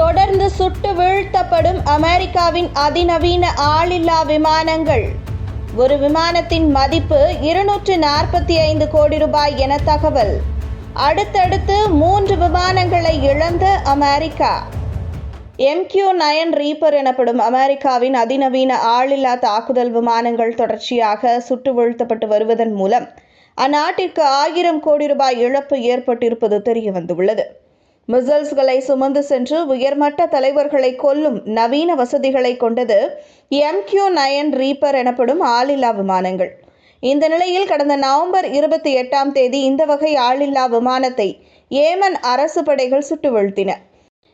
தொடர்ந்து சுட்டு வீழ்த்தப்படும் அமெரிக்காவின் அதிநவீன ஆளில்லா விமானங்கள். ஒரு விமானத்தின் மதிப்பு இருநூற்று நாற்பத்தி ஐந்து கோடி ரூபாய் என தகவல். அடுத்தடுத்து மூன்று விமானங்களை இழந்த அமெரிக்கா. எம்கியூ நயன் ரீப்பர் எனப்படும் அமெரிக்காவின் அதிநவீன ஆளில்லா தாக்குதல் விமானங்கள் தொடர்ச்சியாக சுட்டு வீழ்த்தப்பட்டு வருவதன் மூலம் அந்நாட்டிற்கு ஆயிரம் கோடி ரூபாய் இழப்பு ஏற்பட்டிருப்பது தெரியவந்துள்ளது. மிசல்ஸ்களை சுமந்து சென்று உயர்மட்ட தலைவர்களை கொல்லும் நவீன வசதிகளை கொண்டது எம்கியூ நயன் ரீப்பர் எனப்படும் ஆளில்லா விமானங்கள். இந்த நிலையில் கடந்த நவம்பர் இருபத்தி எட்டாம் தேதி இந்த வகை ஆளில்லா விமானத்தை ஏமன் அரசு படைகள் சுட்டு வீழ்த்தின.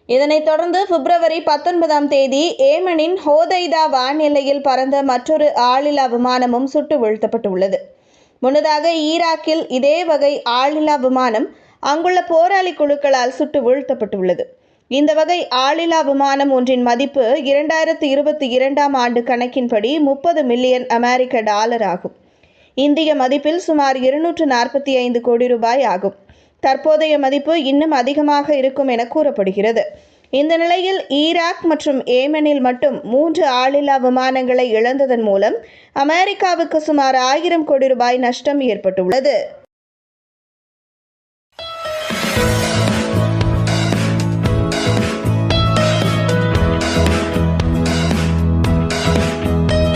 இதனைத் தொடர்ந்து பிப்ரவரி பத்தொன்பதாம் தேதி ஏமனின் ஹோதைதா வான் பறந்த மற்றொரு ஆளில்லா விமானமும் சுட்டு வீழ்த்தப்பட்டுள்ளது. முன்னதாக ஈராக்கில் இதே வகை ஆளில்லா விமானம் அங்குள்ள போராளி குழுக்களால் சுட்டு வீழ்த்தப்பட்டுள்ளது. இந்த வகை ஆளில்லா விமானம் ஒன்றின் மதிப்பு இரண்டாயிரத்தி இருபத்தி இரண்டாம் ஆண்டு கணக்கின்படி முப்பது மில்லியன் அமெரிக்க டாலர் ஆகும். இந்திய மதிப்பில் சுமார் இருநூற்று நாற்பத்தி ஐந்து கோடி ரூபாய் ஆகும். தற்போதைய மதிப்பு இன்னும் அதிகமாக இருக்கும் என கூறப்படுகிறது. இந்த நிலையில் ஈராக் மற்றும் ஏமனில் மட்டும் மூன்று ஆளில்லா விமானங்களை இழந்ததன் மூலம் அமெரிக்காவுக்கு சுமார் ஆயிரம் கோடி ரூபாய் நஷ்டம் ஏற்பட்டுள்ளது.